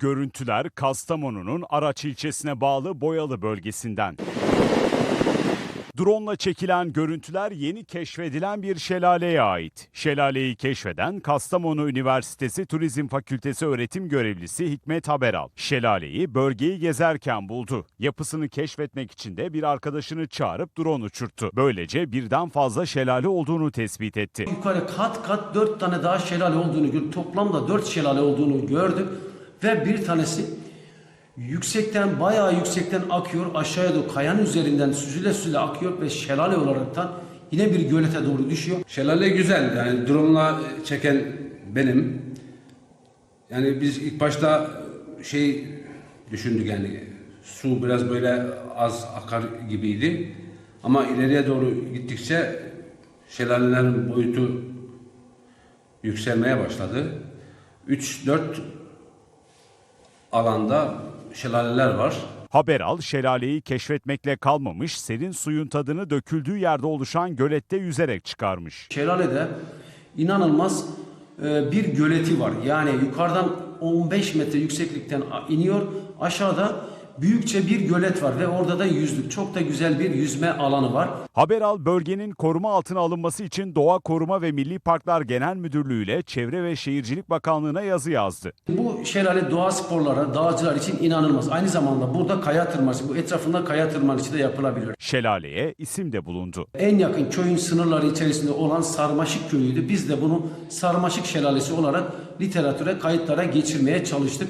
Görüntüler Kastamonu'nun Araç ilçesine bağlı Boyalı bölgesinden. Drone'la çekilen görüntüler yeni keşfedilen bir şelaleye ait. Şelaleyi keşfeden Kastamonu Üniversitesi Turizm Fakültesi öğretim görevlisi Hikmet Haberal. Şelaleyi bölgeyi gezerken buldu. Yapısını keşfetmek için de bir arkadaşını çağırıp drone uçurttu. Böylece birden fazla şelale olduğunu tespit etti. Yukarı kat kat dört tane daha şelale olduğunu gördük. Toplamda dört şelale olduğunu gördük. Ve bir tanesi yüksekten bayağı yüksekten akıyor. Aşağıya doğru kayanın üzerinden süzüle süzüle akıyor ve şelale olaraktan yine bir gölete doğru düşüyor. Şelale güzel yani drone'la çeken benim. Yani biz ilk başta şey düşündük yani su biraz böyle az akar gibiydi. Ama ileriye doğru gittikçe şelalelerin boyutu yükselmeye başladı. 3-4 alanda şelaleler var. Haberal şelaleyi keşfetmekle kalmamış, serin suyun tadını döküldüğü yerde oluşan gölette yüzerek çıkarmış. Şelalede inanılmaz e, bir göleti var. Yani yukarıdan 15 metre yükseklikten iniyor. Aşağıda büyükçe bir gölet var ve orada da yüzdük. Çok da güzel bir yüzme alanı var. Haberal bölgenin koruma altına alınması için Doğa Koruma ve Milli Parklar Genel Müdürlüğü ile Çevre ve Şehircilik Bakanlığı'na yazı yazdı. Bu şelale doğa sporları, dağcılar için inanılmaz. Aynı zamanda burada kaya tırmanışı, bu etrafında kaya tırmanışı da yapılabilir. Şelaleye isim de bulundu. En yakın köyün sınırları içerisinde olan Sarmaşık köyüydü. Biz de bunu Sarmaşık Şelalesi olarak literatüre, kayıtlara geçirmeye çalıştık.